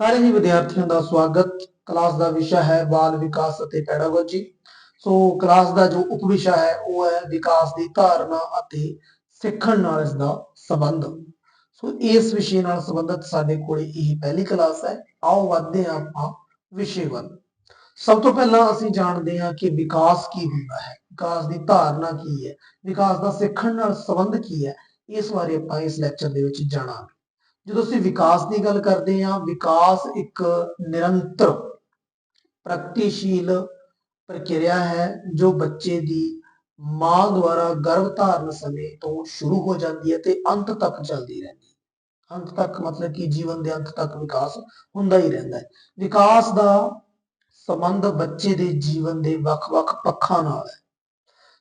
ਸਾਰੇ ਹੀ ਵਿਦਿਆਰਥੀਆਂ ਦਾ ਸਵਾਗਤ। ਕਲਾਸ ਦਾ ਵਿਸ਼ਾ ਹੈ ਬਾਲ ਵਿਕਾਸ ਅਤੇ ਪੈਡਾਗੋਜੀ। ਸੋ ਕਲਾਸ ਦਾ ਜੋ ਉਪ ਵਿਸ਼ਾ ਹੈ, ਉਹ ਹੈ ਵਿਕਾਸ ਦੀ ਧਾਰਨਾ ਅਤੇ ਸਿੱਖਣ ਨਾਲ ਇਸ ਦਾ ਸੰਬੰਧ। ਸੋ ਇਸ ਵਿਸ਼ੇ ਨਾਲ ਸੰਬੰਧਿਤ ਸਾਡੇ ਕੋਲ ਇਹ ਪਹਿਲੀ ਕਲਾਸ ਹੈ। ਆਓ ਵਧਦੇ ਹਾਂ ਆਪਾਂ ਵਿਸ਼ੇ ਵੱਲ। ਸਭ ਤੋਂ ਪਹਿਲਾਂ ਅਸੀਂ ਜਾਣਦੇ ਹਾਂ ਕਿ ਵਿਕਾਸ ਕੀ ਹੁੰਦਾ ਹੈ, ਵਿਕਾਸ ਦੀ ਧਾਰਨਾ ਕੀ ਹੈ, ਵਿਕਾਸ ਦਾ ਸਿੱਖਣ ਨਾਲ ਸੰਬੰਧ ਕੀ ਹੈ। ਇਸ ਬਾਰੇ ਆਪਾਂ ਇਸ ਲੈਕਚਰ ਦੇ ਵਿੱਚ ਜਾਣਾਂਗੇ। ਜਦੋਂ ਅਸੀਂ ਵਿਕਾਸ ਦੀ ਗੱਲ ਕਰਦੇ ਹਾਂ ਵਿਕਾਸ ਇੱਕ ਨਿਰੰਤਰ ਪ੍ਰਗਤੀਸ਼ੀਲ ਪ੍ਰਕਿਰਿਆ ਹੈ ਜੋ ਬੱਚੇ ਦੀ ਮਾਂ ਦੁਆਰਾ ਗਰਭ ਧਾਰਨ ਸਮੇਂ ਤੋਂ ਸ਼ੁਰੂ ਹੋ ਜਾਂਦੀ ਹੈ ਤੇ ਅੰਤ ਤੱਕ ਚੱਲਦੀ ਰਹਿੰਦੀ ਹੈ। ਅੰਤ ਤੱਕ ਮਤਲਬ ਕਿ ਜੀਵਨ ਦੇ ਅੰਤ ਤੱਕ ਵਿਕਾਸ ਹੁੰਦਾ ਹੀ ਰਹਿੰਦਾ ਹੈ। ਵਿਕਾਸ ਦਾ ਸੰਬੰਧ ਬੱਚੇ ਦੇ ਜੀਵਨ ਦੇ ਵੱਖ-ਵੱਖ ਪੱਖਾਂ ਨਾਲ ਹੈ।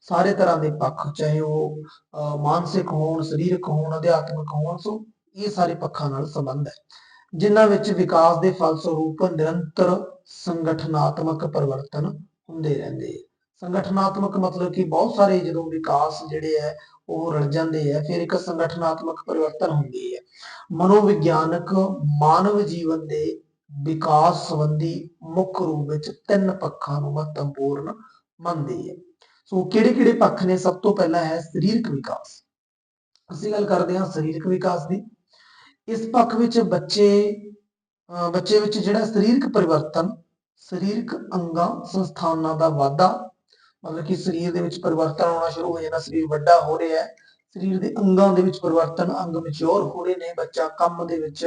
ਸਾਰੇ ਤਰ੍ਹਾਂ ਦੇ ਪੱਖ ਚਾਹੇ ਉਹ ਅਹ, ਮਾਨਸਿਕ ਹੋਣ ਸਰੀਰਕ ਹੋਣ ਅਧਿਆਤਮਿਕ ਹੋਣ ਸੋ ਇਹ ਸਾਰੇ ਪੱਖਾਂ ਨਾਲ ਸੰਬੰਧ ਹੈ, ਜਿਨ੍ਹਾਂ ਵਿੱਚ ਵਿਕਾਸ ਦੇ ਫਲਸਰੂਪ ਨਿਰੰਤਰ ਸੰਗਠਨਾਤਮਕ ਪਰਿਵਰਤਨ ਹੁੰਦੇ ਰਹਿੰਦੇ ਸੰਗਠਨਾਤਮਕ ਮਤਲਬ ਕਿ ਬਹੁਤ ਸਾਰੇ ਜਦੋਂ ਵਿਕਾਸ ਜਿਹੜੇ ਹੈ, ਉਹ ਰਲ ਜਾਂਦੇ ਹੈ, ਫਿਰ ਇੱਕ ਸੰਗਠਨਾਤਮਕ ਪਰਿਵਰਤਨ ਹੁੰਦੀ ਹੈ। ਮਨੋਵਿਗਿਆਨਕ ਮਾਨਵ ਜੀਵਨ ਦੇ ਵਿਕਾਸ ਸੰਬੰਧੀ ਮੁੱਖ ਰੂਪ ਵਿੱਚ ਤਿੰਨ ਪੱਖਾਂ ਨੂੰ ਮਹੱਤਵਪੂਰਨ ਮੰਨਦੇ ਹੈ। ਸੋ ਕਿਹੜੇ ਕਿਹੜੇ ਪੱਖ ਨੇ? ਸਭ ਤੋਂ ਪਹਿਲਾ ਹੈ ਸਰੀਰਕ ਵਿਕਾਸ। ਅਸੀਂ ਗੱਲ ਕਰਦੇ ਹਾਂ ਸਰੀਰਕ ਵਿਕਾਸ ਦੀ। ਇਸ ਪੱਖ ਵਿੱਚ ਬੱਚੇ ਬੱਚੇ ਵਿੱਚ ਜਿਹੜਾ ਸਰੀਰਕ ਪਰਿਵਰਤਨ, ਸਰੀਰਕ ਅੰਗਾਂ, ਸੰਸਥਾਨਾਂ ਦਾ ਵਾਧਾ, ਮਤਲਬ ਕਿ ਸਰੀਰ ਦੇ ਵਿੱਚ ਪਰਿਵਰਤਨ ਆਉਣਾ ਸ਼ੁਰੂ ਹੋ ਜਾਂਦਾ, ਸਰੀਰ ਵੱਡਾ ਹੋ ਰਿਹਾ ਹੈ, ਸਰੀਰ ਦੇ ਅੰਗਾਂ ਦੇ ਵਿੱਚ ਪਰਿਵਰਤਨ ਅੰਗ ਮੈਚੁਰ ਹੋ ਰਹੇ ਨੇ, ਬੱਚਾ ਕੰਮ ਦੇ ਵਿੱਚ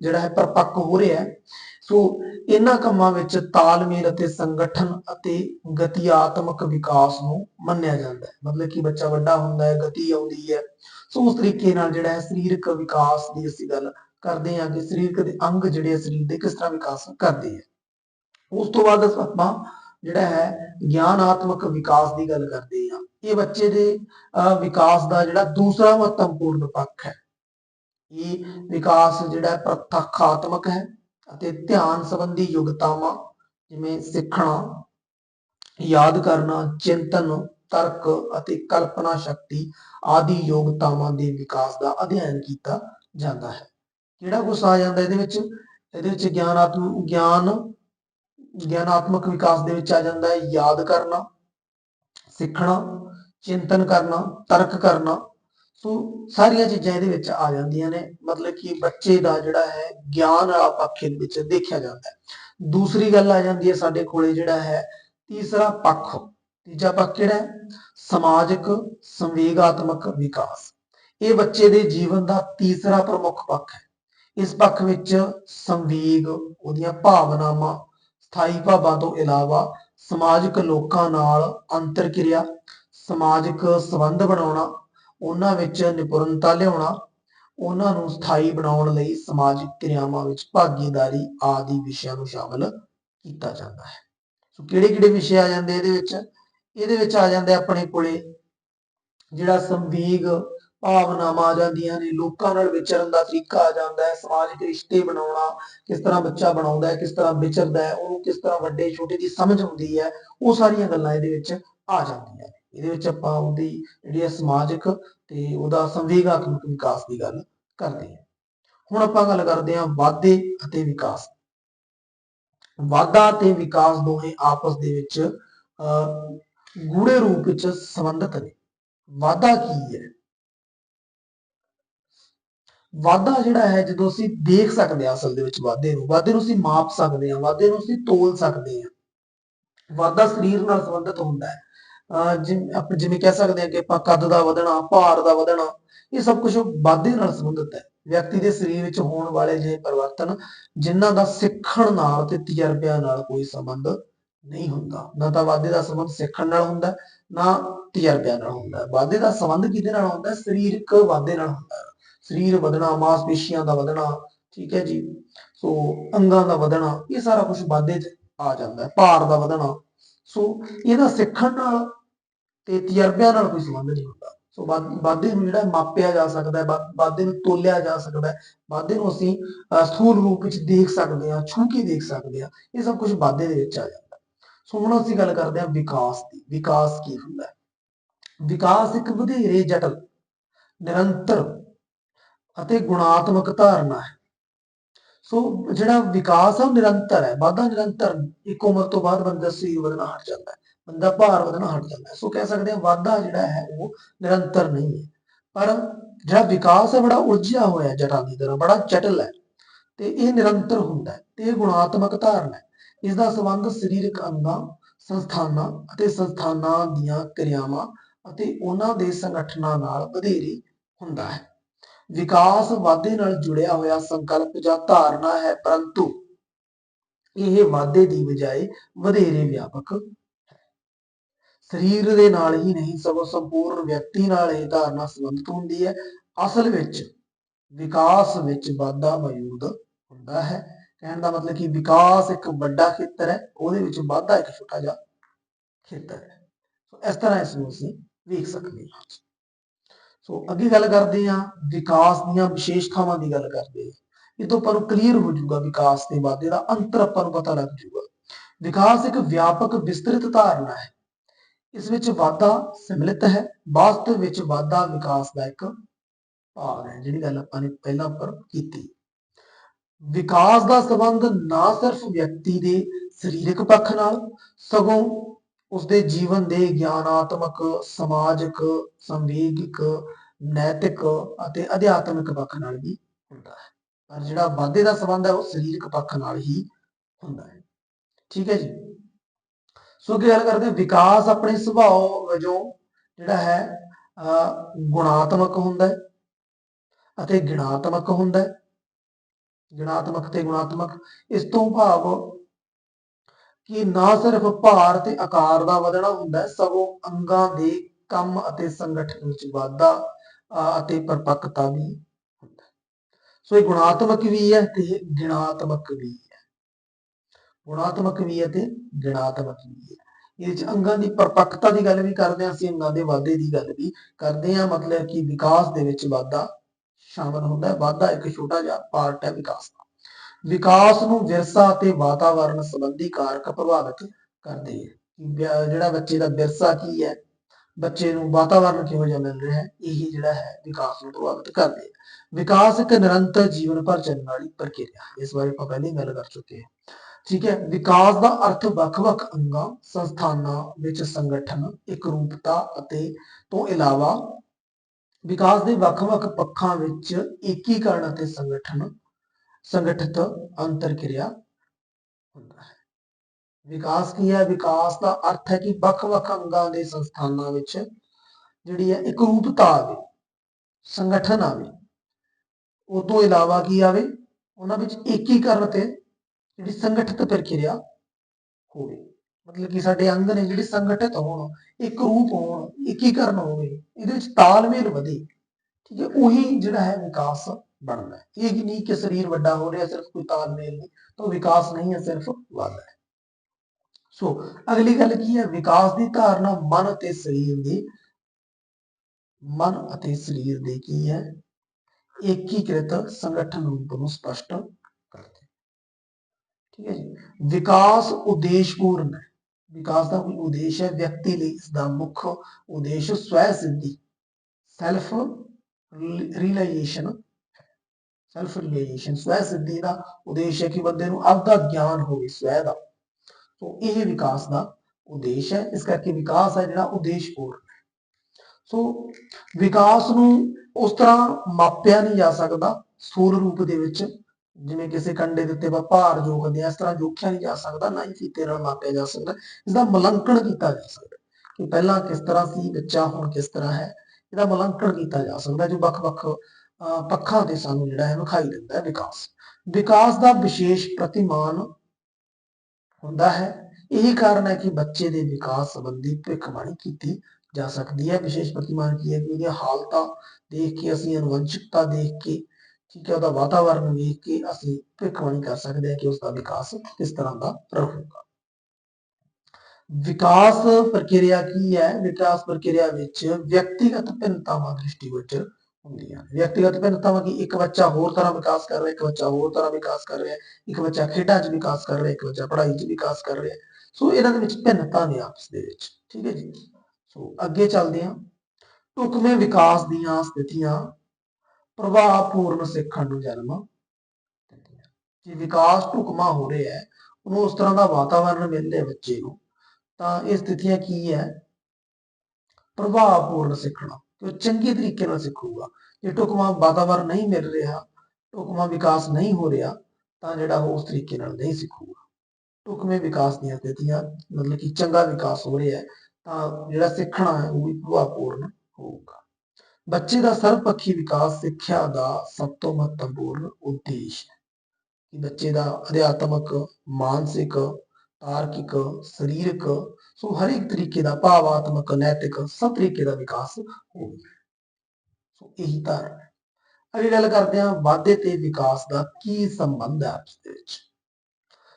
ਜਿਹੜਾ ਹੈ ਪਰਪੱਕ ਹੋ ਰਿਹਾ ਹੈ। ਸੋ ਇਹਨਾਂ ਕੰਮਾਂ ਵਿੱਚ ਤਾਲਮੇਲ ਅਤੇ ਸੰਗਠਨ ਅਤੇ ਗਤੀਆਤਮਕ ਵਿਕਾਸ ਨੂੰ ਮੰਨਿਆ ਜਾਂਦਾ ਹੈ। ਮਤਲਬ ਕਿ ਬੱਚਾ ਵੱਡਾ ਹੁੰਦਾ ਹੈ, ਗਤੀ ਆਉਂਦੀ ਹੈ ਸੋ ਉਸ ਤਰੀਕੇ ਨਾਲ ਜਿਹੜਾ ਹੈ ਸਰੀਰਕ ਵਿਕਾਸ ਦੀ ਅਸੀਂ ਗੱਲ ਕਰਦੇ ਹਾਂ ਕਿ ਸਰੀਰਕ ਦੇ ਅੰਗ ਜਿਹੜੇ ਸਰੀਰ ਦੇ ਕਿਸ ਤਰ੍ਹਾਂ ਵਿਕਾਸ ਕਰਦੇ ਆ। ਉਸ ਤੋਂ ਬਾਅਦ ਆਪਾਂ ਜਿਹੜਾ ਹੈ ਗਿਆਨਾਤਮਕ ਵਿਕਾਸ ਦੀ ਗੱਲ ਕਰਦੇ ਹਾਂ। ਇਹ ਬੱਚੇ ਦੇ ਅਹ, ਵਿਕਾਸ ਦਾ ਜਿਹੜਾ ਦੂਸਰਾ ਮਹੱਤਵਪੂਰਨ ਪੱਖ ਹੈ। ਇਹ ਵਿਕਾਸ ਜਿਹੜਾ ਹੈ ਪ੍ਰਤੱਖਾਤਮਕ ਹੈ ਅਤੇ ਧਿਆਨ ਸੰਬੰਧੀ ਯੋਗਤਾਵਾਂ ਜਿਵੇਂ ਸਿੱਖਣਾ ਯਾਦ ਕਰਨਾ ਚਿੰਤਨ ਤਰਕ ਅਤੇ ਕਲਪਨਾ ਸ਼ਕਤੀ ਆਦਿ ਯੋਗਤਾਵਾਂ ਦੇ ਵਿਕਾਸ ਦਾ ਅਧਿਐਨ ਕੀਤਾ ਜਾਂਦਾ ਹੈ। ਕਿਹੜਾ ਕੁਛ ਆ ਜਾਂਦਾ ਇਹਦੇ ਵਿੱਚ? ਇਹਦੇ ਵਿੱਚ ਗਿਆਨਾਤਮਕ ਗਿਆਨ, ਗਿਆਨਾਤਮਕ ਵਿਕਾਸ ਦੇ ਵਿੱਚ ਆ ਜਾਂਦਾ ਹੈ। ਯਾਦ ਕਰਨਾ, ਸਿੱਖਣਾ, ਚਿੰਤਨ ਕਰਨਾ, ਤਰਕ ਕਰਨਾ। ਸੋ ਸਾਰੀਆਂ ਚੀਜ਼ਾਂ ਇਹਦੇ ਵਿੱਚ ਆ ਜਾਂਦੀਆਂ ਨੇ। ਮਤਲਬ ਕਿ ਬੱਚੇ ਦਾ ਜਿਹੜਾ ਹੈ, ਗਿਆਨ ਵਾਲਾ ਪੱਖ ਇਹਦੇ ਵਿੱਚ ਦੇਖਿਆ ਜਾਂਦਾ ਹੈ। ਦੂਸਰੀ ਗੱਲ ਆ ਜਾਂਦੀ ਹੈ ਸਾਡੇ ਕੋਲੇ ਜਿਹੜਾ ਹੈ, ਤੀਸਰਾ ਪੱਖ। ਤੀਜਾ ਪੱਖ ਕਿਹੜਾ ਹੈ? ਸਮਾਜਿਕ ਸੰਵੇਗਾਤਮਕ ਵਿਕਾਸ। ਇਹ ਬੱਚੇ ਦੇ ਜੀਵਨ ਦਾ ਤੀਸਰਾ ਪ੍ਰਮੁੱਖ ਪੱਖ ਹੈ। ਇਸ ਪੱਖ ਵਿੱਚ ਸੰਵੇਗ, ਉਹਦੀਆਂ ਭਾਵਨਾਵਾਂ, ਸਥਾਈ ਭਾਵਾਂ ਤੋਂ ਇਲਾਵਾ ਸਮਾਜਿਕ ਲੋਕਾਂ ਨਾਲ ਅੰਤਰਕਿਰਿਆ ਸਮਾਜਿਕ ਸੰਬੰਧ ਬਣਾਉਣਾ, ਉਹਨਾਂ ਵਿੱਚ ਨਿਪੁੰਨਤਾ ਲਿਆਉਣਾ, ਉਹਨਾਂ ਨੂੰ ਸਥਾਈ ਬਣਾਉਣ ਲਈ ਸਮਾਜਿਕ ਕਿਰਿਆਵਾਂ ਵਿੱਚ ਭਾਗੀਦਾਰੀ ਆਦਿ ਵਿਸ਼ਿਆਂ ਨੂੰ ਸ਼ਾਮਲ ਕੀਤਾ ਜਾਂਦਾ ਹੈ। ਸੋ ਕਿਹੜੇ ਕਿਹੜੇ ਵਿਸ਼ੇ ਆ ਜਾਂਦੇ ਇਹਦੇ ਵਿੱਚ? ਇਹਦੇ ਵਿੱਚ ਆ ਜਾਂਦਾ ਆਪਣੇ ਕੋਲੇ ਜਿਹੜਾ ਸੰਵੇਗ ਭਾਵਨਾਵਾਂ ਆ ਜਾਂਦੀਆਂ ਨੇ ਲੋਕਾਂ ਨਾਲ ਵਿਚਰਨ ਦਾ ਤਰੀਕਾ ਆ ਜਾਂਦਾ ਹੈ ਸਮਾਜਿਕ ਰਿਸ਼ਤੇ ਬਣਾਉਣਾ ਕਿਸ ਤਰ੍ਹਾਂ ਬੱਚਾ ਬਣਾਉਂਦਾ ਹੈ ਕਿਸ ਤਰ੍ਹਾਂ ਵਿਚਰਦਾ ਹੈ ਉਹਨੂੰ ਕਿਸ ਤਰ੍ਹਾਂ ਵੱਡੇ ਛੋਟੇ ਦੀ ਸਮਝ ਹੁੰਦੀ ਹੈ ਉਹ ਸਾਰੀਆਂ ਗੱਲਾਂ ਇਹਦੇ ਵਿੱਚ ਆ ਜਾਂਦੀਆਂ ਨੇ। ਇਹਦੇ ਵਿੱਚ ਆਪਾਂ ਉਹਦੀ ਜਿਹੜੀ ਹੈ ਸਮਾਜਿਕ ਤੇ ਉਹਦਾ ਸੰਵੇਗਾਤਮਕ ਵਿਕਾਸ ਦੀ ਗੱਲ ਕਰਦੇ ਹਾਂ। ਹੁਣ ਆਪਾਂ ਗੱਲ ਕਰਦੇ ਹਾਂ ਵਾਧੇ ਅਤੇ ਵਿਕਾਸ ਵਾਧਾ ਤੇ ਵਿਕਾਸ ਦੋਵੇਂ ਆਪਸ ਦੇ ਵਿੱਚ ਅਹ, ਗੂੜੇ ਰੂਪ ਵਿੱਚ ਸੰਬੰਧਿਤ ਨੇ। ਵਾਧਾ ਕੀ ਹੈ? ਵਾਧਾ ਜਿਹੜਾ ਹੈ, ਜਦੋਂ ਅਸੀਂ ਦੇਖ ਸਕਦੇ ਹਾਂ ਅਸਲ ਦੇ ਵਿੱਚ ਵਾਧੇ ਨੂੰ ਵਾਧੇ ਨੂੰ ਅਸੀਂ ਮਾਪ ਸਕਦੇ ਹਾਂ, ਵਾਧੇ ਨੂੰ ਅਸੀਂ ਤੋਲ ਸਕਦੇ ਹਾਂ। ਵਾਧਾ ਸਰੀਰ ਨਾਲ ਸੰਬੰਧਿਤ ਹੁੰਦਾ ਹੈ। ਅਹ ਜਿਵੇਂ ਆਪਾਂ ਜਿਵੇਂ ਕਹਿ ਸਕਦੇ ਹਾਂ ਕਿ ਆਪਾਂ ਕੱਦ ਦਾ ਵਧਣਾ, ਭਾਰ ਦਾ ਵਧਣਾ, ਇਹ ਸਭ ਕੁਝ ਵਾਧੇ ਨਾਲ ਸੰਬੰਧਿਤ ਹੈ। ਵਿਅਕਤੀ ਦੇ ਸਰੀਰ ਵਿੱਚ ਹੋਣ ਵਾਲੇ ਜਿਹੇ ਪਰਿਵਰਤਨ, ਜਿਨ੍ਹਾਂ ਦਾ ਸਿੱਖਣ ਨਾਲ ਤੇ ਤਜਰਬਿਆਂ ਨਾਲ ਕੋਈ ਸੰਬੰਧ ਨਹੀਂ ਹੁੰਦਾ। ਨਾ ਤਾਂ ਵਾਧੇ ਦਾ ਸੰਬੰਧ ਸਿੱਖਣ ਨਾਲ ਹੁੰਦਾ ਨਾ ਤਜਰਬਿਆਂ ਨਾਲ ਹੁੰਦਾ। ਹੈ। ਵਾਧੇ ਦਾ ਸੰਬੰਧ ਕਿਹਦੇ ਨਾਲ ਹੁੰਦਾ? ਸਰੀਰਕ ਵਾਧੇ ਨਾਲ ਹੁੰਦਾ। ਹੈ ਸਰੀਰ ਵਧਣਾ ਮਾਸਪੇਸ਼ੀਆਂ ਦਾ ਵਧਣਾ ਠੀਕ ਹੈ ਜੀ। ਸੋ ਅੰਗਾਂ ਦਾ ਵਧਣਾ ਇਹ ਸਾਰਾ ਕੁਝ ਵਾਧੇ 'ਚ ਆ ਜਾਂਦਾ ਹੈ। ਭਾਰ ਦਾ ਵਧਣਾ। ਸੋ ਇਹਦਾ ਸਿੱਖਣ ਨਾਲ ਤੇ ਤਜਰਬਿਆਂ ਨਾਲ ਕੋਈ ਸੰਬੰਧ ਨਹੀਂ ਹੁੰਦਾ। ਸੋ ਵਾ- ਵਾਧੇ ਨੂੰ ਜਿਹੜਾ ਮਾਪਿਆ ਜਾ ਸਕਦਾ ਹੈ ਵਾਧੇ ਨੂੰ ਤੋਲਿਆ ਜਾ ਸਕਦਾ ਹੈ ਵਾਧੇ ਨੂੰ ਅਸੀਂ ਅਹ, ਸਥੂਲ ਰੂਪ ਵਿੱਚ ਦੇਖ ਸਕਦੇ ਹਾਂ ਛੂ ਕੇ ਦੇਖ ਸਕਦੇ ਹਾਂ। ਇਹ ਸਭ ਕੁਝ ਵਾਧੇ ਦੇ ਵਿੱਚ ਆ ਜਾਂਦਾ। ਸੋ ਹੁਣ ਅਸੀਂ ਗੱਲ ਕਰਦੇ ਹਾਂ ਵਿਕਾਸ ਦੀ। ਵਿਕਾਸ ਕੀ ਹੁੰਦਾ ਹੈ? ਵਿਕਾਸ ਇੱਕ ਵਧੇਰੇ ਜਟਲ, ਨਿਰੰਤਰ ਅਤੇ ਗੁਣਾਤਮਕ ਧਾਰਨਾ ਹੈ। ਸੋ ਜਿਹੜਾ ਵਿਕਾਸ ਹੈ ਉਹ ਨਿਰੰਤਰ ਹੈ। ਵਾਧਾ ਨਿਰੰਤਰ ਇੱਕ ਉਮਰ ਤੋਂ ਬਾਅਦ ਬੰਦਾ ਸਰੀਰ ਵਧਣਾ ਹਟ ਜਾਂਦਾ ਹੈ। ਬੰਦਾ ਭਾਰ ਵਧਣਾ ਹਟ ਜਾਂਦਾ ਹੈ। ਸੋ ਕਹਿ ਸਕਦੇ ਹਾਂ ਵਾਧਾ ਜਿਹੜਾ ਹੈ ਉਹ ਨਿਰੰਤਰ ਨਹੀਂ ਹੈ। ਪਰ ਜਿਹੜਾ ਵਿਕਾਸ ਹੈ ਬੜਾ ਉਲਝਿਆ ਹੋਇਆ ਜਟਾਂ ਦੀ ਤਰ੍ਹਾਂ, ਬੜਾ ਜਟਲ ਹੈ। ਤੇ ਇਹ ਨਿਰੰਤਰ ਹੁੰਦਾ ਹੈ। ਤੇ ਇਹ ਗੁਣਾਤਮਕ ਧਾਰਨਾ ਹੈ। ਇਸ ਦਾ ਸੰਬੰਧ ਸਰੀਰਕ ਅੰਗਾਂ, ਸੰਸਥਾਨਾਂ ਅਤੇ ਸੰਸਥਾਨਾਂ ਦੀਆਂ ਕਿਰਿਆਵਾਂ ਅਤੇ ਉਹਨਾਂ ਦੇ ਸੰਗਠਨਾਂ ਨਾਲ ਵਧੇਰੇ ਹੁੰਦਾ ਹੈ। ਵਿਕਾਸ ਵਾਧੇ ਨਾਲ ਜੁੜਿਆ ਹੋਇਆ ਸੰਕਲਪ ਜਾਂ ਧਾਰਨਾ ਹੈ, ਪਰੰਤੂ ਇਹ ਵਾਧੇ ਦੀ ਬਜਾਏ ਵਧੇਰੇ ਵਿਆਪਕ ਸਰੀਰ ਦੇ ਨਾਲ ਹੀ ਨਹੀਂ, ਸਗੋਂ ਸੰਪੂਰਨ ਵਿਅਕਤੀ ਨਾਲ ਇਹ ਧਾਰਨਾ ਸੰਬੰਧਿਤ ਹੁੰਦੀ ਹੈ। ਅਸਲ ਵਿੱਚ ਵਿਕਾਸ ਵਿੱਚ ਵਾਧਾ ਮੌਜੂਦ ਹੁੰਦਾ ਹੈ। ਕਹਿਣ ਦਾ ਮਤਲਬ ਕਿ ਵਿਕਾਸ ਇੱਕ ਵੱਡਾ ਖੇਤਰ ਹੈ, ਉਹਦੇ ਵਿੱਚ ਵਾਧਾ ਇੱਕ ਛੋਟਾ ਜਿਹਾ ਖੇਤਰ ਹੈ। ਸੋ ਇਸ ਤਰ੍ਹਾਂ ਇਸ ਨੂੰ ਅਸੀਂ ਵੇਖ ਸਕਦੇ ਹਾਂ। ਸੋ ਅੱਗੇ ਗੱਲ ਕਰਦੇ ਹਾਂ, ਵਿਕਾਸ ਦੀਆਂ ਵਿਸ਼ੇਸ਼ਤਾਵਾਂ ਦੀ ਗੱਲ ਕਰਦੇ ਹਾਂ। ਇਹ ਤੋਂ ਆਪਾਂ ਨੂੰ ਕਲੀਅਰ ਹੋ ਜਾਊਗਾ ਵਿਕਾਸ ਦੇ ਵਾਧੇ ਦਾ, ਅੰਤਰ ਆਪਾਂ ਨੂੰ ਪਤਾ ਲੱਗ ਜਾਊਗਾ। ਵਿਕਾਸ ਇੱਕ ਵਿਆਪਕ ਵਿਸਤ੍ਰਿਤ ਧਾਰਨਾ ਹੈ। ਇਸ ਵਿੱਚ ਵਾਧਾ ਸਮਿਲਿਤ ਹੈ, ਵਾਸਤਵ ਵਿੱਚ ਵਾਧਾ ਵਿਕਾਸ ਦਾ ਇੱਕ ਭਾਗ ਹੈ, ਜਿਹੜੀ ਗੱਲ ਆਪਾਂ ਨੇ ਪਹਿਲਾਂ ਉੱਪਰ ਕੀਤੀ। ਵਿਕਾਸ ਦਾ ਸੰਬੰਧ ਨਾ ਸਿਰਫ ਵਿਅਕਤੀ ਦੇ ਸਰੀਰਕ ਪੱਖ ਨਾਲ ਸਗੋਂ ਉਸਦੇ ਜੀਵਨ ਦੇ ਗਿਆਨਾਤਮਕ ਸਮਾਜਿਕ ਸੰਵੇਗਿਕ ਨੈਤਿਕ ਅਤੇ ਅਧਿਆਤਮਿਕ ਪੱਖ ਨਾਲ ਵੀ ਹੁੰਦਾ ਹੈ। ਪਰ ਜਿਹੜਾ ਵਾਧੇ ਦਾ ਸੰਬੰਧ ਹੈ ਉਹ ਸਰੀਰਕ ਪੱਖ ਨਾਲ ਹੀ ਹੁੰਦਾ ਹੈ। ਠੀਕ ਹੈ ਜੀ? ਸੋ ਗੱਲ ਕਰਦੇ ਹਾਂ ਵਿਕਾਸ ਆਪਣੇ ਸੁਭਾਅ ਵਜੋਂ ਜਿਹੜਾ ਹੈ ਅਹ, ਗੁਣਾਤਮਕ ਹੁੰਦਾ ਹੈ ਅਤੇ ਗਿਣਾਤਮਕ ਹੁੰਦਾ ਹੈ। ਗਿਣਾਤਮਕ ਤੇ ਗੁਣਾਤਮਕ, ਇਸ ਤੋਂ ਭਾਵ ਕਿ ਨਾ ਸਿਰਫ ਭਾਰ ਤੇ ਆਕਾਰ ਦਾ ਵਧਣਾ ਹੁੰਦਾ, ਸਗੋਂ ਅੰਗਾਂ ਦੇ ਕੰਮ ਅਤੇ ਸੰਗਠਨ ਵਿੱਚ ਵਾਧਾ ਅਤੇ ਪਰਪੱਕਤਾ ਵੀ ਹੁੰਦਾ। ਸੋ ਇਹ ਗੁਣਾਤਮਕ ਵੀ ਹੈ ਤੇ ਗਿਣਾਤਮਕ ਵੀ ਹੈ। ਗੁਣਾਤਮਕ ਵੀ ਹੈ ਤੇ ਗਿਣਾਤਮਕ ਵੀ ਹੈ। ਇਹ ਚ ਅੰਗਾਂ ਦੀ ਪਰਪੱਕਤਾ ਦੀ ਗੱਲ ਵੀ ਕਰਦੇ ਹਾਂ ਅਸੀਂ, ਅੰਗਾਂ ਦੇ ਵਾਧੇ ਦੀ ਗੱਲ ਵੀ ਕਰਦੇ ਹਾਂ, ਮਤਲਬ ਕਿ ਵਿਕਾਸ ਦੇ ਵਿੱਚ ਵਾਧਾ ਸ਼ਾਮਲ ਹੁੰਦਾ ਹੈ। ਵਾਧਾ ਇੱਕ ਛੋਟਾ ਜਿਹਾ ਪਾਰਟ ਹੈ ਵਿਕਾਸ ਦਾ। ਵਿਕਾਸ ਨੂੰ ਵਿਰਸਾ ਅਤੇ ਵਾਤਾਵਰਣ ਸੰਬੰਧੀ ਕਾਰਕ ਪ੍ਰਭਾਵਿਤ ਕਰਦੇ ਹੈ। ਜਿਹੜਾ ਬੱਚੇ ਦਾ ਵਿਰਸਾ ਕੀ ਹੈ? ਬੱਚੇ ਨੂੰ ਵਾਤਾਵਰਣ ਕਿਹੋ ਜਿਹਾ ਮਿਲ ਰਿਹਾ ਹੈ? ਇਹ ਜਿਹੜਾ ਹੈ, ਵਿਕਾਸ ਨੂੰ ਪ੍ਰਭਾਵਿਤ ਕਰਦੇ ਹੈ। ਵਿਕਾਸ ਇੱਕ ਨਿਰੰਤਰ ਜੀਵਨ ਭਰ ਚੱਲਣ ਵਾਲੀ ਪ੍ਰਕਿਰਿਆ ਹੈ। ਇਸ ਬਾਰੇ ਆਪਾਂ ਪਹਿਲਾਂ ਹੀ ਗੱਲ ਕਰ ਚੁੱਕੇ ਹਾਂ। ਠੀਕ ਹੈ। ਵਿਕਾਸ ਦਾ ਅਰਥ ਵੱਖ-ਵੱਖ ਅੰਗਾਂ, ਸੰਸਥਾਨਾਂ ਵਿੱਚ ਸੰਗਠਨ ਇਕਰੂਪਤਾ ਅਤੇ ਤੋਂ ਇਲਾਵਾ ਵਿਕਾਸ ਦੇ ਵੱਖ-ਵੱਖ ਪੱਖਾਂ ਵਿੱਚ ਏਕੀਕਰਨ ਅਤੇ ਸੰਗਠਨ, ਸੰਗਠਿਤ ਅੰਤਰਕਿਰਿਆ ਹੁੰਦਾ ਹੈ। ਵਿਕਾਸ ਕੀ ਹੈ? ਵਿਕਾਸ ਦਾ ਅਰਥ ਹੈ ਕਿ ਵੱਖ-ਵੱਖ ਅੰਗਾਂ ਦੇ ਸੰਸਥਾਨਾਂ ਵਿੱਚ ਜਿਹੜੀ ਹੈ ਇਕਰੂਪਤਾ ਆਵੇ, ਸੰਗਠਨ ਆਵੇ। ਉਹ ਤੋਂ ਇਲਾਵਾ ਕੀ ਆਵੇ? ਉਹਨਾਂ ਵਿੱਚ ਏਕੀਕਰਨ ਤੇ ਜਿਹੜੀ ਸੰਗਠਿਤ ਪ੍ਰਕਿਰਿਆ ਹੋਵੇ। ਮਤਲਬ ਕਿ ਸਾਡੇ ਅੰਗ ਨੇ ਜਿਹੜੇ ਸੰਗਠਿਤ ਹੋਣ, ਇੱਕ ਰੂਪ ਹੋਣ ਇੱਕੀਕਰਨ ਹੋਵੇ, ਇਹਦੇ ਵਿੱਚ ਤਾਲਮੇਲ ਵਧੇ, ਠੀਕ ਹੈ, ਉਹੀ ਜਿਹੜਾ ਹੈ ਵਿਕਾਸ ਬਣਨਾ ਹੈ। ਇਹ ਕਿ ਨਹੀਂ ਕਿ ਸਰੀਰ ਵੱਡਾ ਹੋ ਰਿਹਾ, ਸਿਰਫ ਕੋਈ ਤਾਲਮੇਲ ਨਹੀਂ, ਤਾਂ ਉਹ ਵਿਕਾਸ ਨਹੀਂ ਹੈ, ਸਿਰਫ ਵਾਧਾ ਹੈ। ਸੋ ਅਗਲੀ ਗੱਲ ਕੀ ਹੈ? ਵਿਕਾਸ ਦੀ ਧਾਰਨਾ ਮਨ ਅਤੇ ਸਰੀਰ ਦੀ। ਮਨ ਅਤੇ ਸਰੀਰ ਦੇ ਕੀ ਹੈ? ਏਕੀਕ੍ਰਿਤ ਸੰਗਠਨ ਰੂਪ ਨੂੰ ਸਪਸ਼ਟ ਕਰਦੇ। ਠੀਕ ਹੈ ਜੀ। ਵਿਕਾਸ ਉਦੇਸ਼ਪੂਰਨ ਹੈ। ਵਿਕਾਸ ਦਾ ਕੋਈ ਉਦੇਸ਼ ਹੈ ਵਿਅਕਤੀ ਲਈ ਇਸ ਦਾ ਮੁੱਖ ਉਦੇਸ਼ ਸਵੈ ਸਿੱਧੀ ਸੈਲਫ ਰਿਅਲਾਈਜੇਸ਼ਨ ਸੈਲਫ ਰਿਅਲਾਈਜੇਸ਼ਨ ਸਵੈ ਸਿੱਧੀ ਦਾ ਉਦੇਸ਼ ਹੈ ਕਿ ਬੰਦੇ ਨੂੰ ਆਪਦਾ ਗਿਆਨ ਹੋਵੇ ਸਵੈ ਦਾ। ਸੋ ਇਹ ਵਿਕਾਸ ਦਾ ਉਦੇਸ਼ ਹੈ, ਇਸ ਕਰਕੇ ਵਿਕਾਸ ਹੈ ਜਿਹੜਾ ਉਦੇਸ਼ਪੂਰਨ ਹੈ। ਸੋ ਵਿਕਾਸ ਨੂੰ ਉਸ ਤਰ੍ਹਾਂ ਮਾਪਿਆ ਨਹੀਂ ਜਾ ਸਕਦਾ ਸੂਰ ਰੂਪ ਦੇ ਵਿੱਚ ਜਿਵੇਂ ਕਿਸੇ ਕੰਡੇ ਦੇ ਉੱਤੇ ਵਾ ਭਾਰ ਜੋਖਦੇ ਆ ਇਸ ਤਰ੍ਹਾਂ ਜੋਖਿਆ ਨਹੀਂ ਜਾ ਸਕਦਾ, ਨਾ ਹੀ ਫੀਤੇ ਨਾਲ ਮਾਪਿਆ ਜਾ ਸਕਦਾ। ਇਸ ਦਾ ਮੁਲਾਂਕਣ ਕੀਤਾ ਜਾ ਸਕਦਾ ਕਿ ਪਹਿਲਾਂ ਕਿਸ ਤਰ੍ਹਾਂ ਸੀ, ਬੱਚਾ ਹੁਣ ਕਿਸ ਤਰ੍ਹਾਂ ਹੈ, ਇਹਦਾ ਮੁਲਾਂਕਣ ਕੀਤਾ ਜਾ ਸਕਦਾ ਜੋ ਵੱਖ-ਵੱਖ ਪੱਖਾਂ ਤੇ ਸਾਨੂੰ ਜਿਹੜਾ ਹੈ ਵਿਖਾਈ ਦਿੰਦਾ ਹੈ ਵਿਕਾਸ। ਵਿਕਾਸ ਦਾ ਵਿਸ਼ੇਸ਼ ਪ੍ਰਤੀਮਾਨ ਹੁੰਦਾ ਹੈ। ਇਹੀ ਕਾਰਨ ਹੈ ਕਿ ਬੱਚੇ ਦੇ ਵਿਕਾਸ ਸੰਬੰਧੀ ਭਵਿੱਖਬਾਣੀ ਕੀਤੀ ਜਾ ਸਕਦੀ ਹੈ। ਵਿਸ਼ੇਸ਼ ਪ੍ਰਤੀਮਾਨ ਕੀ ਹੈ? ਕਿ ਉਹਦੀਆਂ ਹਾਲਤਾਂ ਦੇਖ ਕੇ ਅਸੀਂ ਅਨੁਵੰਸ਼ਿਕਤਾ ਦੇਖ ਕੇ ਠੀਕ ਹੈ, ਉਹਦਾ ਵਾਤਾਵਰਣ ਵੇਖ ਕੇ ਅਸੀਂ ਭਵਿੱਖਬਾਣੀ ਕਰ ਸਕਦੇ ਹਾਂ ਕਿ ਉਸ ਦਾ ਵਿਕਾਸ ਕਿਸ ਤਰ੍ਹਾਂ ਦਾ ਰਹੂਗਾ ਵਿਕਾਸ ਪ੍ਰਕਿਰਿਆ ਕੀ ਹੈ? ਵਿਕਾਸ ਪ੍ਰਕਿਰਿਆ ਵਿੱਚ ਵਿਅਕਤੀਗਤ ਭਿੰਨਤਾਵਾਂ ਦ੍ਰਿਸ਼ਟੀਗੋਚਰ ਹੁੰਦੀਆਂ ਵਿਅਕਤੀਗਤ ਭਿੰਨਤਾਵਾਂ ਕੀ? ਇੱਕ ਬੱਚਾ ਹੋਰ ਤਰ੍ਹਾਂ ਵਿਕਾਸ ਕਰ ਰਿਹਾ, ਇੱਕ ਬੱਚਾ ਹੋਰ ਤਰ੍ਹਾਂ ਵਿਕਾਸ ਕਰ ਰਿਹਾ, ਇੱਕ ਬੱਚਾ ਖੇਡਾਂ 'ਚ ਵਿਕਾਸ ਕਰ ਰਿਹਾ, ਇੱਕ ਬੱਚਾ ਪੜ੍ਹਾਈ 'ਚ ਵਿਕਾਸ ਕਰ ਰਿਹਾ। ਸੋ ਇਹਨਾਂ ਦੇ ਵਿੱਚ ਭਿੰਨਤਾ ਨੇ ਆਪਸ ਦੇ ਵਿੱਚ, ਠੀਕ ਹੈ ਜੀ। ਸੋ ਅੱਗੇ ਚੱਲਦੇ ਹਾਂ। ਢੁਕਵੇਂ ਵਿਕਾਸ ਦੀਆਂ ਸਥਿਤੀਆਂ ਪ੍ਰਭਾਵਪੂਰਨ ਸਿੱਖਣ ਨੂੰ ਜਨਮ ਦਿੰਦੀਆਂ ਜੇ ਵਿਕਾਸ ਢੁਕਮਾ ਹੋ ਰਿਹਾ ਹੈ, ਉਹਨੂੰ ਉਸ ਤਰ੍ਹਾਂ ਦਾ ਵਾਤਾਵਰਣ ਮਿਲ ਰਿਹਾ ਬੱਚੇ ਨੂੰ, ਤਾਂ ਇਹ ਸਥਿਤੀਆਂ ਕੀ ਹੈ? ਪ੍ਰਭਾਵਪੂਰਨ ਸਿੱਖਣਾ। ਉਹ ਚੰਗੇ ਤਰੀਕੇ ਨਾਲ ਸਿੱਖੂਗਾ। ਜੇ ਢੁਕਮਾ ਵਾਤਾਵਰਣ ਨਹੀਂ ਮਿਲ ਰਿਹਾ ਢੁਕਮਾ ਵਿਕਾਸ ਨਹੀਂ ਹੋ ਰਿਹਾ, ਤਾਂ ਜਿਹੜਾ ਉਹ ਉਸ ਤਰੀਕੇ ਨਾਲ ਨਹੀਂ ਸਿੱਖੂਗਾ। ਢੁਕਵੇਂ ਵਿਕਾਸ ਦੀਆਂ ਸਥਿਤੀਆਂ, ਮਤਲਬ ਕਿ ਚੰਗਾ ਵਿਕਾਸ ਹੋ ਰਿਹਾ ਤਾਂ ਜਿਹੜਾ ਸਿੱਖਣਾ ਹੈ, ਉਹ ਵੀ ਪ੍ਰਭਾਵਪੂਰਨ ਹੋਊਗਾ। ਬੱਚੇ ਦਾ ਸਰਵਪੱਖੀ ਵਿਕਾਸ ਸਿੱਖਿਆ ਦਾ ਸਭ ਤੋਂ ਮਹੱਤਵਪੂਰਨ ਉਦੇਸ਼ ਹੈ ਕਿ ਬੱਚੇ ਦਾ ਅਧਿਆਤਮਕ, ਮਾਨਸਿਕ, ਤਾਰਕਿਕ, ਸਰੀਰਕ, ਸੋ ਹਰ ਇੱਕ ਤਰੀਕੇ ਦਾ ਭਾਵਾਤਮਕ, ਨੈਤਿਕ ਸਭ ਤਰੀਕੇ ਦਾ ਵਿਕਾਸ ਹੋਵੇ। ਸੋ ਇਹੀ ਧਾਰਨਾ ਹੈ। ਅਗੇ ਗੱਲ ਕਰਦੇ ਹਾਂ ਵਾਧੇ ਤੇ ਵਿਕਾਸ ਦਾ ਕੀ ਸੰਬੰਧ ਹੈ ਆਪਸ ਦੇ ਵਿੱਚ।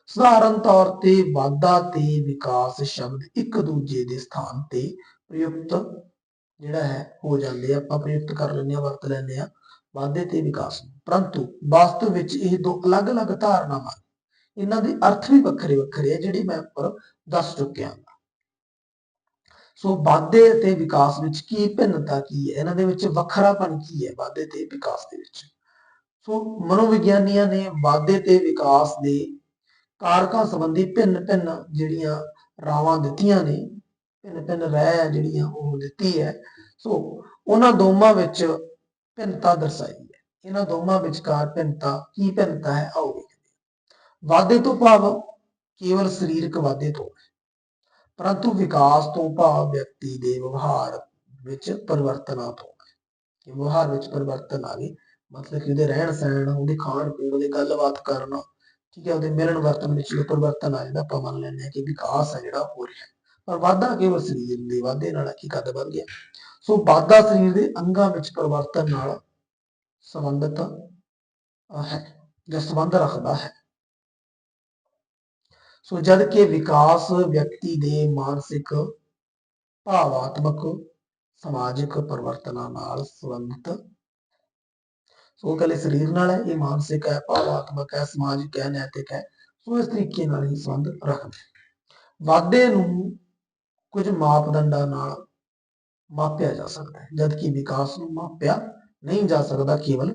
ਸਧਾਰਨ ਤੌਰ ਤੇ ਵਾਧਾ ਤੇ ਵਿਕਾਸ ਸ਼ਬਦ ਇੱਕ ਦੂਜੇ ਦੇ ਸਥਾਨ ਤੇ ਪ੍ਰਯੁਕਤ ਜਿਹੜਾ ਹੈ ਹੋ ਜਾਂਦੇ ਆ, ਆਪਾਂ ਪ੍ਰਯੁਕਤ ਕਰ ਲੈਂਦੇ ਆ, ਵਰਤ ਲੈਂਦੇ ਆ, ਵਾਧੇ ਤੇ ਵਿਕਾਸ ਨੂੰ। ਪਰੰਤੂ ਵਾਸਤਵ ਵਿੱਚ ਇਹ ਦੋ ਅਲੱਗ-ਅਲੱਗ ਧਾਰਨਾਵਾਂ ਇਹਨਾਂ ਦੇ ਅਰਥ ਵੀ ਵੱਖਰੇ ਵੱਖਰੇ ਆ, ਜਿਹੜੀ ਮੈਂ ਉੱਪਰ ਦੱਸ ਚੁੱਕਿਆ ਸੋ ਵਾਧੇ ਅਤੇ ਵਿਕਾਸ ਵਿੱਚ ਕੀ ਭਿੰਨਤਾ ਕੀ ਹੈ? ਇਹਨਾਂ ਦੇ ਵਿੱਚ ਵੱਖਰਾਪਨ ਕੀ ਹੈ ਵਾਧੇ ਤੇ ਵਿਕਾਸ ਦੇ ਵਿੱਚ? ਸੋ ਮਨੋਵਿਗਿਆਨੀਆਂ ਨੇ ਵਾਧੇ ਤੇ ਵਿਕਾਸ ਦੇ ਕਾਰਕਾਂ ਸੰਬੰਧੀ ਭਿੰਨ-ਭਿੰਨ ਜਿਹੜੀਆਂ ਰਾਵਾਂ ਦਿੱਤੀਆਂ ਨੇ ਭਿੰਨ-ਭਿੰਨ ਰਹਿ ਜਿਹੜੀਆਂ ਉਹ ਦਿੱਤੀ ਹੈ। ਸੋ ਉਹਨਾਂ ਦੋਵਾਂ ਵਿੱਚ ਭਿੰਨਤਾ ਦਰਸਾਈ ਹੈ। ਇਹਨਾਂ ਦੋਵਾਂ ਵਿਚਕਾਰ ਭਿੰਨਤਾ, ਕੀ ਭਿੰਨਤਾ ਹੈ? ਆਓ ਵਾਧੇ ਤੋਂ ਭਾਵ ਕੇਵਲ ਸਰੀਰਕ ਵਾਧੇ ਤੋਂ ਹੈ। ਪਰੰਤੂ ਵਿਕਾਸ ਤੋਂ ਭਾਵ ਵਿਅਕਤੀ ਦੇ ਵਿਵਹਾਰ ਵਿੱਚ ਪਰਿਵਰਤਨਾਂ ਤੋਂ ਕਿ ਵਿਵਹਾਰ ਵਿੱਚ ਪਰਿਵਰਤਨ ਆ ਗਏ ਮਤਲਬ ਕਿ ਉਹਦੇ ਰਹਿਣ ਸਹਿਣ, ਉਹਦੇ ਖਾਣ ਪੀਣ, ਉਹਦੇ ਗੱਲਬਾਤ ਕਰਨਾ, ਠੀਕ ਹੈ, ਉਹਦੇ ਮਿਲਣ ਵਰਤਨ ਵਿੱਚ ਪਰਿਵਰਤਨ ਆ ਜਾਂਦਾ, ਆਪਾਂ ਮੰਨ ਲੈਂਦੇ ਹਾਂ ਕਿ ਵਿਕਾਸ ਹੈ ਜਿਹੜਾ ਹੋ ਰਿਹਾ। ਹੈ। ਪਰ ਵਾਧਾ ਕੇਵਲ ਸਰੀਰ ਦੇ ਵਾਧੇ ਨਾਲ ਕੀ ਕਦ ਵੱਧ ਗਿਆ? ਸੋ ਵਾਧਾ ਸਰੀਰ ਦੇ ਅੰਗਾਂ ਵਿੱਚ ਪਰਿਵਰਤਨ ਨਾਲ ਸੰਬੰਧਿਤ ਹੈ ਜਾਂ ਸੰਬੰਧ ਰੱਖਦਾ ਹੈ। ਸੋ ਜਦ ਕਿ ਵਿਕਾਸ ਵਿਅਕਤੀ ਦੇ ਮਾਨਸਿਕ, ਭਾਵਾਤਮਕ, ਸਮਾਜਿਕ ਪਰਿਵਰਤਨਾਂ ਨਾਲ ਸੰਬੰਧਿਤ ਸੋ ਉਹ ਇਕੱਲੇ ਸਰੀਰ ਨਾਲ ਹੈ, ਇਹ ਮਾਨਸਿਕ ਹੈ, ਭਾਵਾਤਮਕ ਹੈ, ਸਮਾਜਿਕ ਹੈ, ਨੈਤਿਕ ਹੈ। ਸੋ ਇਸ ਤਰੀਕੇ ਨਾਲ ਹੀ ਸੰਬੰਧ ਰੱਖਦਾ। ਵਾਧੇ ਨੂੰ ਕੁਝ ਮਾਪਦੰਡਾਂ ਨਾਲ ਮਾਪਿਆ ਜਾ ਸਕਦਾ ਹੈ, ਜਦਕਿ ਵਿਕਾਸ ਨੂੰ ਮਾਪਿਆ ਨਹੀਂ ਜਾ ਸਕਦਾ, ਕੇਵਲ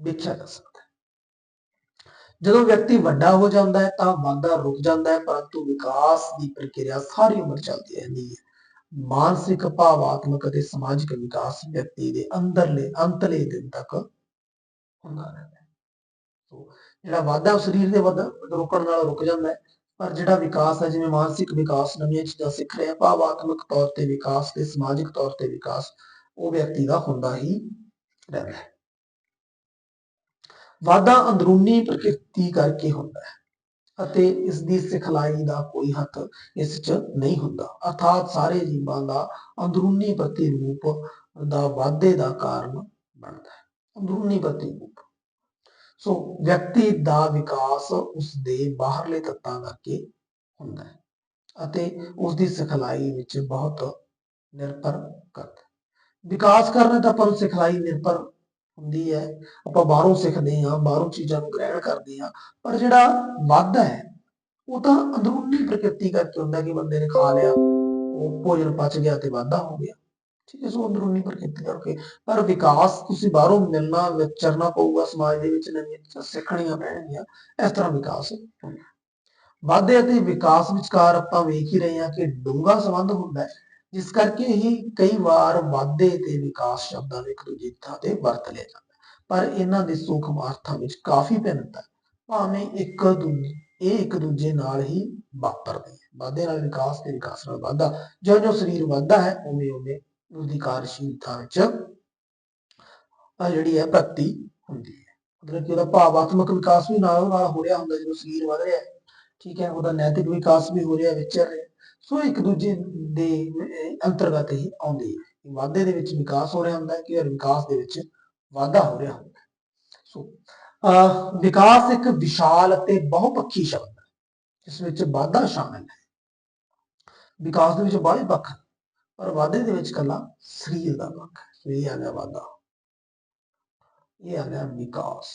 ਵੇਖਿਆ ਜਾ ਸਕਦਾ ਹੈ। ਜਦੋਂ ਵਿਅਕਤੀ ਵੱਡਾ ਹੋ ਜਾਂਦਾ ਹੈ, ਤਾਂ ਵਾਧਾ ਰੁਕ ਜਾਂਦਾ ਹੈ, ਪਰੰਤੂ ਵਿਕਾਸ ਦੀ ਪ੍ਰਕਿਰਿਆ ਸਾਰੀ ਉਮਰ ਚੱਲਦੀ ਰਹਿੰਦੀ ਹੈ। ਮਾਨਸਿਕ, ਭਾਵਾਤਮਕ ਅਤੇ ਸਮਾਜਿਕ ਵਿਕਾਸ ਵਿਅਕਤੀ ਦੇ ਅੰਦਰਲੇ, ਅੰਤਲੇ ਦਿਨ ਤੱਕ ਹੁੰਦਾ ਰਹਿੰਦਾ ਹੈ। ਸੋ ਜਿਹੜਾ ਵਾਧਾ ਉਹ ਸਰੀਰ ਦੇ ਵੱਧ ਰੁਕਣ ਨਾਲ ਰੁਕ ਜਾਂਦਾ ਹੈ ਪਰ ਜਿਹੜਾ ਵਿਕਾਸ ਹੈ, ਜਿਵੇਂ ਮਾਨਸਿਕ ਵਿਕਾਸ ਨਵੀਆਂ ਚੀਜ਼ਾਂ ਸਿੱਖ ਰਿਹਾ ਭਾਵਾਤਮਕ ਤੌਰ ਤੇ ਵਿਕਾਸ ਤੇ ਸਮਾਜਿਕ ਤੌਰ ਤੇ ਵਿਕਾਸ, ਉਹ ਵਿਅਕਤੀ ਦਾ ਹੁੰਦਾ ਹੀ ਰਹਿੰਦਾ ਹੈ। ਵਾਧਾ ਅੰਦਰੂਨੀ ਪ੍ਰਕਿਰਤੀ ਕਰਕੇ ਹੁੰਦਾ ਹੈ ਅਤੇ ਇਸ ਦੀ ਸਿਖਲਾਈ ਦਾ ਕੋਈ ਹੱਥ ਇਸ 'ਚ ਨਹੀਂ ਹੁੰਦਾ। ਅਰਥਾਤ ਸਾਰੇ ਜੀਵਾਂ ਦਾ ਅੰਦਰੂਨੀ ਪ੍ਰਤੀਰੂਪ ਦਾ ਵਾਧੇ ਦਾ ਕਾਰਨ ਬਣਦਾ ਹੈ। ਅੰਦਰੂਨੀ ਪ੍ਰਤੀਰੂਪ ਸੋ ਵਿਅਕਤੀ ਦਾ ਵਿਕਾਸ ਉਸ ਦੇ ਬਾਹਰਲੇ ਤੱਤਾਂ ਕਰਕੇ ਹੁੰਦਾ ਹੈ ਅਤੇ ਉਸ ਦੀ ਸਿਖਲਾਈ ਵਿੱਚ ਬਹੁਤ ਨਿਰਭਰ ਕਰਦਾ ਹੈ। ਵਿਕਾਸ ਕਰਨ ਦਾ ਆਪਾਂ ਨੂੰ ਸਿਖਲਾਈ ਨਿਰਭਰ ਹੁੰਦੀ ਹੈ। ਆਪਾਂ ਬਾਹਰੋਂ ਸਿੱਖਦੇ ਹਾਂ, ਬਾਹਰੋਂ ਚੀਜ਼ਾਂ ਨੂੰ ਗ੍ਰਹਿਣ ਕਰਦੇ ਹਾਂ, ਪਰ ਜਿਹੜਾ ਵਾਧਾ ਹੈ, ਉਹ ਤਾਂ ਅੰਦਰੂਨੀ ਪ੍ਰਕਿਰਤੀ ਕਰਕੇ ਹੁੰਦਾ ਕਿ ਬੰਦੇ ਨੇ ਖਾ ਲਿਆ, ਉਹ ਭੋਜਨ ਪਚ ਗਿਆ ਤੇ ਵਾਧਾ ਹੋ ਗਿਆ। ਠੀਕ ਹੈ ਸੋ ਅੰਦਰੂਨੀ ਪ੍ਰਕਿਰਤੀ ਕਰਕੇ ਪਰ ਵਿਕਾਸ ਤੁਸੀਂ ਬਾਹਰੋਂ ਮਿਲਣਾ, ਵਿਚਰਨਾ ਪਊਗਾ, ਸਮਾਜ ਦੇ ਵਿੱਚ ਨਵੀਆਂ ਚੀਜ਼ਾਂ ਸਿੱਖਣੀਆਂ ਪੈਣਗੀਆਂ, ਇਸ ਤਰ੍ਹਾਂ ਵਿਕਾਸ ਹੁੰਦਾ ਵਾਧੇ ਅਤੇ ਵਿਕਾਸ ਵਿਚਕਾਰ ਆਪਾਂ ਵੇਖ ਹੀ ਰਹੇ ਹਾਂ ਕਿ ਡੂੰਘਾ ਸੰਬੰਧ ਹੁੰਦਾ ਹੈ, ਜਿਸ ਕਰਕੇ ਹੀ ਕਈ ਵਾਰ ਵਾਧੇ ਤੇ ਵਿਕਾਸ ਸ਼ਬਦਾਂ ਨੂੰ ਇੱਕ ਦੂਜੇ ਥਾਂ ਤੇ ਵਰਤ ਲਿਆ ਜਾਂਦਾ ਪਰ ਇਹਨਾਂ ਦੇ ਸੂਖਮ ਅਰਥਾਂ ਵਿੱਚ ਕਾਫੀ ਭਿੰਨਤਾ ਹੈ, ਭਾਵੇਂ ਇੱਕ ਦੂਜੇ, ਇਹ ਇੱਕ ਦੂਜੇ ਨਾਲ ਹੀ ਵਾਪਰਦੇ ਹੈ। ਵਾਧੇ ਨਾਲ ਵਿਕਾਸ ਤੇ ਵਿਕਾਸ ਨਾਲ ਵਾਧਾ ਜਿਉਂ ਜਿਉਂ ਸਰੀਰ ਵੱਧਦਾ ਹੈ ਉਵੇਂ ਉਵੇਂ ਉਸਦੀ ਕਾਰਜਸ਼ੀਲਤਾ ਵਿੱਚ ਆ ਜਿਹੜੀ ਹੈ ਪ੍ਰਗਤੀ ਹੁੰਦੀ ਹੈ। ਮਤਲਬ ਕਿ ਉਹਦਾ ਭਾਵਾਤਮਕ ਵਿਕਾਸ ਵੀ ਨਾਲ ਨਾਲ ਹੋ ਰਿਹਾ ਹੁੰਦਾ ਜਦੋਂ ਸਰੀਰ ਵਧ ਰਿਹਾ ਠੀਕ ਹੈ ਉਹਦਾ ਨੈਤਿਕ ਵਿਕਾਸ ਵੀ ਹੋ ਰਿਹਾ ਵਿਚਰ ਰਿਹਾ ਸੋ ਇੱਕ ਦੂਜੇ ਦੇ ਅੰਤਰਗਤ ਹੀ ਆਉਂਦੀ ਹੈ ਵਾਧੇ ਦੇ ਵਿੱਚ ਵਿਕਾਸ ਹੋ ਰਿਹਾ ਹੁੰਦਾ ਹੈ ਕਿ ਔਰ ਵਿਕਾਸ ਦੇ ਵਿੱਚ ਵਾਧਾ ਹੋ ਰਿਹਾ ਹੁੰਦਾ ਹੈ। ਸੋ ਅਹ, ਵਿਕਾਸ ਇੱਕ ਵਿਸ਼ਾਲ ਅਤੇ ਬਹੁਪੱਖੀ ਸ਼ਬਦ ਹੈ ਜਿਸ ਵਿੱਚ ਵਾਧਾ ਸ਼ਾਮਿਲ ਹੈ। ਵਿਕਾਸ ਦੇ ਵਿੱਚ ਬਾਹਲੇ ਪੱਖ ਪਰ ਵਾਧੇ ਦੇ ਵਿੱਚ ਕੱਲਾ ਸਰੀਰ ਦਾ ਪੱਖ ਹੈ। ਇਹ ਆ ਗਿਆ ਵਾਧਾ। ਇਹ ਆ ਗਿਆ ਵਿਕਾਸ।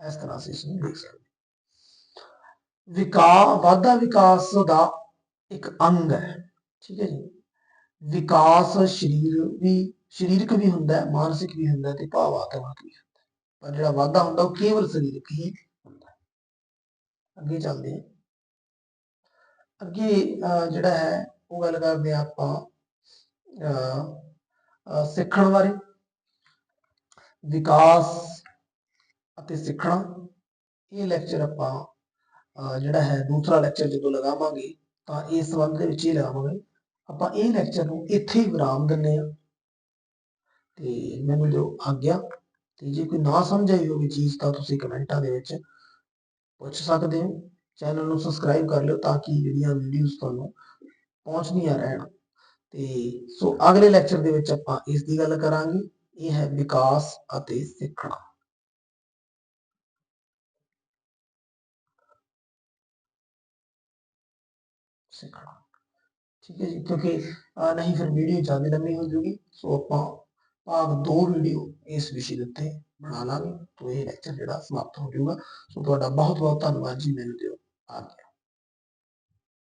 ਇਸ ਤਰ੍ਹਾਂ ਅਸੀਂ ਇਸ ਨੂੰ ਦੇਖ ਸਕਦੇ ਹਾਂ। ਵਿਕਾਸ ਵਾਧਾ ਵਿਕਾਸ ਦਾ ਇੱਕ ਅੰਗ ਹੈ। ਠੀਕ ਹੈ ਜੀ? ਵਿਕਾਸ ਸਰੀਰ ਵੀ ਸਰੀਰਕ ਵੀ ਹੁੰਦਾ ਹੈ ਮਾਨਸਿਕ ਵੀ ਹੁੰਦਾ ਹੈ ਤੇ ਭਾਵਾਤਮਕ ਵੀ ਹੁੰਦਾ ਪਰ ਜਿਹੜਾ ਵਾਧਾ ਹੁੰਦਾ ਉਹ ਕੇਵਲ ਸਰੀਰਕ ਹੀ ਹੁੰਦਾ ਅੱਗੇ ਚੱਲਦੇ ਹਾਂ। ਅੱਗੇ ਅਹ, ਜਿਹੜਾ ਹੈ ਉਹ ਗੱਲ ਕਰਦੇ ਹਾਂ ਆਪਾਂ ਸਿੱਖਣ ਬਾਰੇ। ਵਿਕਾਸ ਅਤੇ ਸਿੱਖਣਾ, ਇਹ ਲੈਕਚਰ ਆਪਾਂ ਜਿਹੜਾ ਹੈ ਦੂਸਰਾ ਲੈਕਚਰ ਜਦੋਂ ਲਗਾਵਾਂਗੇ, ਤਾਂ ਇਸ ਸੰਬੰਧ ਦੇ ਵਿੱਚ ਹੀ ਲਗਾਵਾਂਗੇ। ਆਪਾਂ ਇਹ ਲੈਕਚਰ ਨੂੰ ਇੱਥੇ ਹੀ ਵਿਰਾਮ ਦਿੰਨੇ ਆ ਤੇ ਮੈਨੂੰ ਦਿਓ ਆਗਿਆ, ਤੇ ਜੇ ਕੋਈ ਨਾ ਸਮਝ ਆਈ ਹੋਵੇ ਚੀਜ਼, ਤਾਂ ਤੁਸੀਂ ਕਮੈਂਟਾਂ ਦੇ ਵਿੱਚ ਪੁੱਛ ਸਕਦੇ ਹੋ। ਚੈਨਲ ਨੂੰ ਸਬਸਕ੍ਰਾਈਬ ਕਰ ਲਿਓ ਤਾਂ ਕਿ ਜਿਹੜੀਆਂ ਵੀਡੀਓਜ਼ ਤੁਹਾਨੂੰ ਪਹੁੰਚਦੀਆਂ ਰਹਿਣ ਤੇ ਸੋ ਅਗਲੇ ਲੈਕਚਰ ਦੇ ਵਿੱਚ ਆਪਾਂ ਇਸ ਦੀ ਗੱਲ ਕਰਾਂਗੇ। ਇਹ ਹੈ ਵਿਕਾਸ ਅਤੇ ਸਿੱਖਣਾ। ਸਿੱਖਣਾ। ਠੀਕ ਹੈ ਜੀ, ਕਿਉਂਕਿ ਨਹੀਂ ਫਿਰ ਵੀਡੀਓ ਜ਼ਿਆਦਾ ਲੰਮੀ ਹੋ ਜਾਊਗੀ ਸੋ ਆਪਾਂ ਭਾਗ 2 ਵੀਡੀਓ ਇਸ ਵਿਸ਼ੇ ਦੇ ਉੱਤੇ ਬਣਾ ਲਾਂਗੇ। ਤੋਂ ਇਹ ਲੈਕਚਰ ਜਿਹੜਾ ਸਮਾਪਤ ਹੋ ਜਾਊਗਾ। ਸੋ ਤੁਹਾਡਾ ਬਹੁਤ ਬਹੁਤ ਧੰਨਵਾਦ ਜੀ। ਮੈਨੂੰ ਦਿਓ। ਆ ਗਿਆ